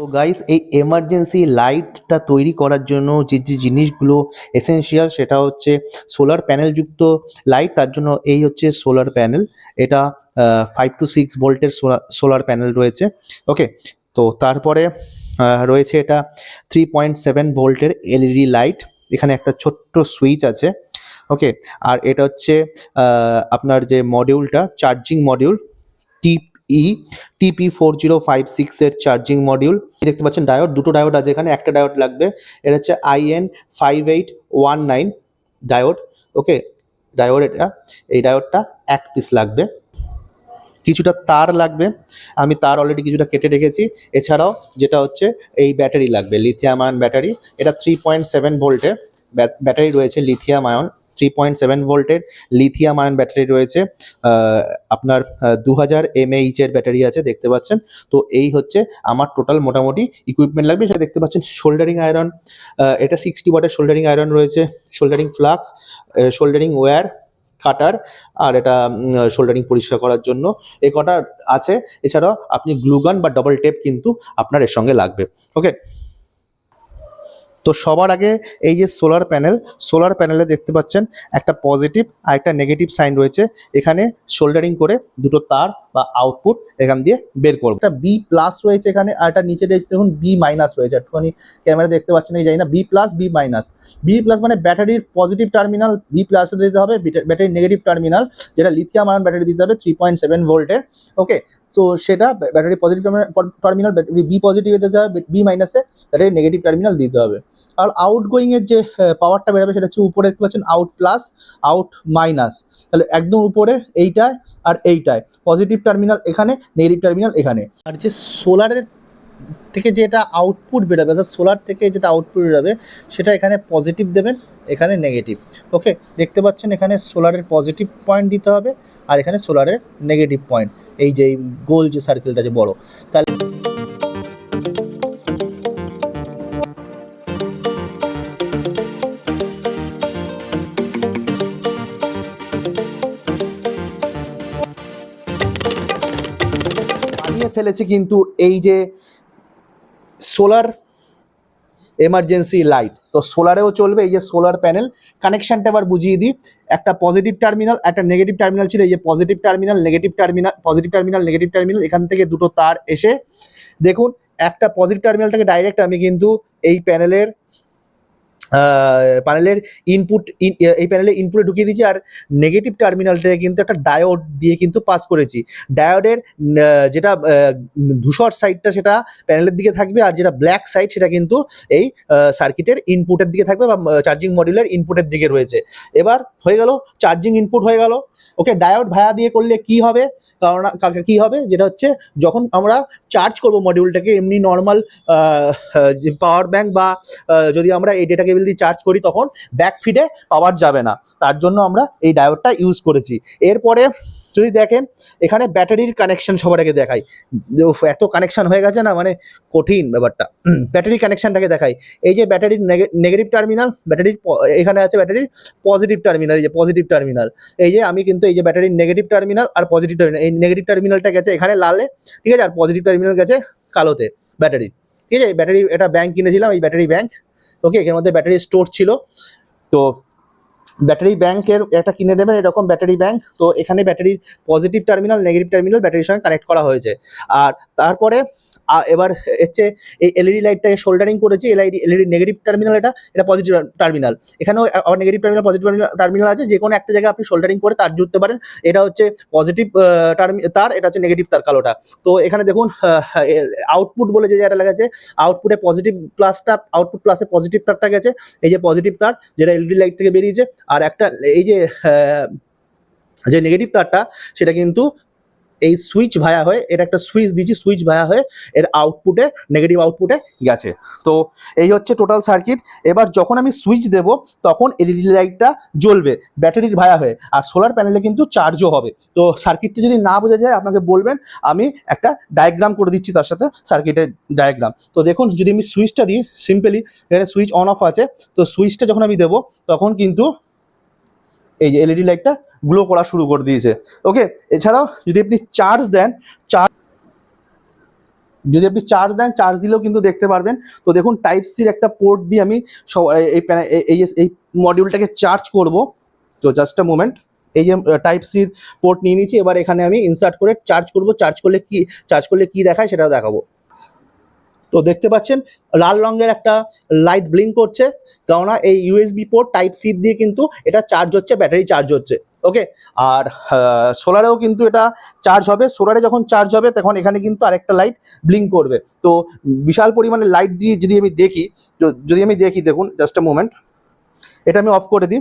তো গাইস এই এমার্জেন্সি লাইটটা তৈরি করার জন্য যে যে জিনিসগুলো এসেনশিয়াল সেটা হচ্ছে সোলার প্যানেলযুক্ত লাইট তার জন্য এই হচ্ছে সোলার প্যানেল এটা ফাইভ টু সিক্স ভোল্টের সোলার প্যানেল রয়েছে। ওকে তো তারপরে রয়েছে এটা থ্রি পয়েন্ট সেভেন ভোল্টের এলইডি লাইট এখানে একটা ছোট্ট সুইচ আছে। ওকে আর এটা হচ্ছে আপনার যে মডিউলটা চার্জিং মডিউল টিপ ই TP four zero five six এর চার্জিং মডিউল দেখতে পাচ্ছেন ডায়োড দুটো ডায়োড আছে এখানে, একটা ডায়োড লাগবে। এটা হচ্ছে IN five eight one nine diode okay diode এটা, এই ডায়োডটা এক পিস লাগবে। কিছুটা তার লাগবে। আমি তার অলরেডি কিছুটা কেটে রেখেছি। এছাড়াও যেটা হচ্ছে, এই ব্যাটারি লাগবে লিথিয়াম আয়ন ব্যাটারি এটা থ্রি পয়েন্ট সেভেন ভোল্টের ব্যাটারি রয়েছে lithium ion three point seven ভোল্টের লিথিয়াম আয়ন ব্যাটারি রয়েছে। আপনার দু হাজার এমএইচ এর ব্যাটারি আছে, দেখতে পাচ্ছেন। তো এই হচ্ছে আমার টোটাল মোটামুটি ইকুইপমেন্ট লাগবে, সেটা দেখতে পাচ্ছেন শোল্ডারিং আয়রন এটা সিক্সটি ওয়াটের শোল্ডারিং আয়রন রয়েছে। Soldering flux soldering wire cutter আর এটা শোল্ডারিং পরিষ্কার করার জন্য। এই কটা আছে। এছাড়াও আপনি গ্লুগান বা ডবল টেপ কিন্তু আপনার এর সঙ্গে লাগবে। ওকে তো সবার আগে এই যে সোলার প্যানেল সোলার প্যানেলে দেখতে পাচ্ছেন একটা পজিটিভ আর একটা নেগেটিভ সাইন রয়েছে। এখানে শোল্ডারিং করে দুটো তার বা আউটপুট এখান দিয়ে বের করব। একটা বি প্লাস রয়েছে এখানে, আর একটা নিচে রয়েছে, দেখুন বি মাইনাস রয়েছে। একটুখানি ক্যামেরা দেখতে পাচ্ছেন কি জানি না B plus B minus B plus মানে ব্যাটারির পজিটিভ টার্মিনাল বি প্লাসে দিতে হবে ব্যাটারির নেগেটিভ টার্মিনাল যেটা লিথিয়াম আয়ন ব্যাটারি দিতে হবে থ্রি পয়েন্ট সেভেন ভোল্টের ওকে তো সেটা ব্যাটারি পজিটিভ টার্মিনাল বি পজিটিভে দিতে হবে বি মাইনাসে ব্যাটারি নেগেটিভ টার্মিনাল দিতে হবে। আর আউট গোয়িং এর যে পাওয়ারটা বেরোবে, সেটা হচ্ছে উপরে দেখতে পাচ্ছেন আউট প্লাস আউট মাইনাস তাহলে একদম উপরে এইটায় আর এইটায়। পজিটিভ টার্মিনাল এখানে নেগেটিভ টার্মিনাল এখানে। আর যে সোলারের থেকে যেটা আউটপুট বেরোবে, অর্থাৎ সোলার থেকে যেটা আউটপুট বেরোবে, সেটা এখানে পজিটিভ দেবেন, এখানে নেগেটিভ ওকে দেখতে পাচ্ছেন এখানে সোলারের পজিটিভ পয়েন্ট দিতে হবে, আর এখানে সোলারের নেগেটিভ পয়েন্ট এই যে গোল যে সার্কেলটা যে বড়, তাহলে ফেলেছে কিন্তু এই যে সোলার এমার্জেন্সি লাইট, তো সোলারেও চলবে, এই যে সোলার প্যানেল। কানেকশনটা আবার বুঝিয়ে দিই, একটা পজিটিভ টার্মিনাল, একটা নেগেটিভ টার্মিনাল ছিল, এই যে positive terminal, negative terminal, positive terminal, negative terminal, এখান থেকে দুটো তার এসে, দেখুন, একটা পজিটিভ টার্মিনালটাকে ডাইরেক্ট আমি কিন্তু এই প্যানেলের প্যানেলের ইনপুট এই প্যানেলের ইনপুটে ঢুকিয়ে দিয়েছি আর নেগেটিভ টার্মিনালটাকে কিন্তু একটা ডায়োড দিয়ে কিন্তু পাস করেছি। ডায়োডের যেটা ধূসর সাইডটা সেটা প্যানেলের দিকে থাকবে আর যেটা ব্ল্যাক সাইড সেটা কিন্তু এই সার্কিটের ইনপুটের দিকে থাকবে বা চার্জিং মডিউলের ইনপুটের দিকে রয়েছে। এবার হয়ে গেল চার্জিং ইনপুট হয়ে গেল। ওকে ডায়োড ভায়া দিয়ে করলে কি হবে? কারণ কা- হবে? যেটা হচ্ছে, যখন আমরা চার্জ করব মডিউলটাকে এমনি নর্মাল পাওয়ার ব্যাংক বা যদি আমরা এই ডেটা কেবল দিয়ে চার্জ করি, তখন ব্যাক ফিডে পাওয়ার যাবে না। তার জন্য আমরা এই ডায়োডটা ইউজ করেছি। এরপরে যদি দেখেন, এখানে ব্যাটারির কানেকশন সবার আগে দেখাই। এত কানেকশন হয়ে গেছে না মানে কঠিন ব্যাপারটা। ব্যাটারি কানেকশনটাকে দেখাই। এই যে ব্যাটারির নেগেটিভ টার্মিনাল ব্যাটারির এখানে আছে ব্যাটারির পজিটিভ টার্মিনাল এই যে পজিটিভ টার্মিনাল এই যে আমি কিন্তু এই যে ব্যাটারির নেগেটিভ টার্মিনাল আর পজিটিভ টার্মিনাল এই নেগেটিভ টার্মিনালটা গেছে এখানে লালে, ঠিক আছে? আর পজিটিভ টার্মিনাল গেছে কালোতে ব্যাটারির ঠিক আছে? ব্যাটারি এটা ব্যাংক কিনেছিলাম, এই ব্যাটারি ব্যাংক ওকে এর মধ্যে ব্যাটারি স্টোর ছিল। তো ব্যাটারি ব্যাংকের একটা কিনে নেবেন, এরকম ব্যাটারি ব্যাংক। তো এখানে ব্যাটারির পজিটিভ টার্মিনাল নেগেটিভ টার্মিনাল ব্যাটারির সঙ্গে কানেক্ট করা হয়েছে। আর তারপরে এবার হচ্ছে এই এলইডি লাইটটাকে শোল্ডারিং করেছি এলইডি এলইডি নেগেটিভ টার্মিনাল এটা এটা পজিটিভ টার্মিনাল এখানেও আবার নেগেটিভ টার্মিনাল পজিটিভ টার্মিনাল আছে যে কোনো একটা জায়গায় আপনি শোল্ডারিং করে তার জুড়তে পারেন, এটা হচ্ছে পজিটিভ টার্মি তার, এটা হচ্ছে নেগেটিভ তার কালোটা। তো এখানে দেখুন আউটপুট বলে যে জায়গাটা লেখা আছে আউটপুটে পজিটিভ প্লাসটা আউটপুট প্লাসে পজিটিভ তারটা গেছে, এই যে পজিটিভ তার, যেটা এলইডি লাইট থেকে বেরিয়েছে আর একটা, এই যে যে নেগেটিভ তারটা, সেটা কিন্তু এই সুইচ ভায়া হয়ে এর একটা সুইচ দিয়েছি সুইচ ভায়া হয়ে এর আউটপুটে নেগেটিভ আউটপুটে গেছে। তো এই হচ্ছে টোটাল সার্কিট এবার যখন আমি সুইচ দেব, তখন এলইডি লাইটটা জ্বলবে ব্যাটারির ভায়া হয়ে। আর সোলার প্যানেলে কিন্তু চার্জও হবে। তো সার্কিটটা যদি না বোঝা যায়, আপনাকে বলবেন, আমি একটা ডায়াগ্রাম করে দিচ্ছি তার সাথে সার্কিটের ডায়াগ্রাম তো দেখুন, যদি আমি সুইচটা দিই সিম্পলি এখানে সুইচ অন অফ আছে। তো সুইচটা যখন আমি দেবো, তখন কিন্তু এই যে এলইডি লাইটটা গ্লো করা শুরু করে দিয়েছে। ওকে এছাড়াও যদি আপনি চার্জ দেন চার্জ যদি আপনি চার্জ দেন চার্জ দিলেও কিন্তু দেখতে পারবেন। তো দেখুন টাইপ সির একটা পোর্ট দিয়ে আমি সব এই এই এই- মডিউলটাকে চার্জ করব। তো জাস্ট আ মোমেন্ট এই যে টাইপ সির পোর্ট নিয়ে নিয়েছি। এবার এখানে আমি ইনসার্ট করে চার্জ করব। চার্জ করলে কি চার্জ করলে কি দেখায় সেটা দেখাবো। তো দেখতে পাচ্ছেন, লাল রঙের একটা লাইট ব্লিঙ্ক করছে। কেননা এই ইউএসবি পোর্ট টাইপ সি দিয়ে কিন্তু এটা চার্জ হচ্ছে ব্যাটারি চার্জ হচ্ছে। ওকে আর সোলারেও কিন্তু এটা চার্জ হবে। সোলারে যখন চার্জ হবে, তখন এখানে কিন্তু আরেকটা লাইট ব্লিঙ্ক করবে। তো বিশাল পরিমাণে লাইট দিয়ে যদি আমি দেখি যদি আমি দেখি, দেখুন জাস্ট আ মোমেন্ট এটা আমি অফ করে দিই।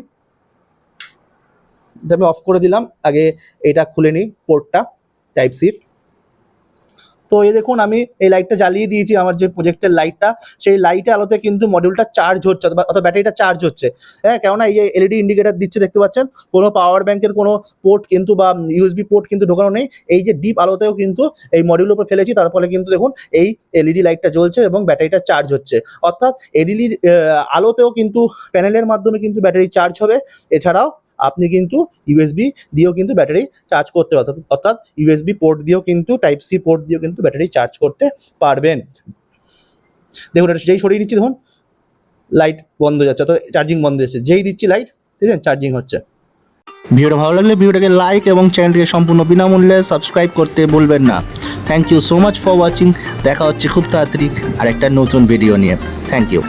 এটা আমি অফ করে দিলাম। আগে এটা খুলে নিই পোর্টটা টাইপ সি তো এই দেখুন, আমি এই লাইটটা জ্বালিয়ে দিয়েছি, আমার যে প্রজেক্টের লাইটটা সেই লাইটের আলোতে কিন্তু মডিউলটা চার্জ হচ্ছে, অথবা ব্যাটারিটা চার্জ হচ্ছে। হ্যাঁ কেননা এই যে এলইডি ইন্ডিকেটার দিচ্ছে, দেখতে পাচ্ছেন? কোনো পাওয়ার ব্যাংকের কোনো পোর্ট কিন্তু বা ইউএসবি পোর্ট কিন্তু ঢোকানো নেই। এই যে ডিপ আলোতেও কিন্তু এই মডিউলের উপর ফেলেছি, তার ফলে কিন্তু দেখুন, এই এলইডি লাইটটা জ্বলছে এবং ব্যাটারিটা চার্জ হচ্ছে। অর্থাৎ এলইডির আলোতেও কিন্তু প্যানেলের মাধ্যমে কিন্তু ব্যাটারি চার্জ হবে। এছাড়াও আপনি কিন্তু ইউএসবি দিয়েও কিন্তু ব্যাটারি চার্জ করতে পারবেন। অর্থাৎ- ইউএসবি পোর্ট দিয়েও কিন্তু টাইপ সি পোর্ট দিয়েও কিন্তু ব্যাটারি চার্জ করতে পারবেন। দেখুন, এটা যেই সরিয়ে দিচ্ছি, দেখুন লাইট বন্ধ যাচ্ছে, অর্থাৎ চার্জিং বন্ধ যাচ্ছে। যেই দিচ্ছি লাইট ঠিক আছে চার্জিং হচ্ছে। ভিডিওটা ভালো লাগলে ভিডিওটাকে লাইক এবং চ্যানেলটিকে সম্পূর্ণ বিনামূল্যে সাবস্ক্রাইব করতে ভুলবেন না। Thank you so much for watching দেখা হচ্ছে খুব তাড়াতাড়ি আর একটা নতুন ভিডিও নিয়ে। Thank you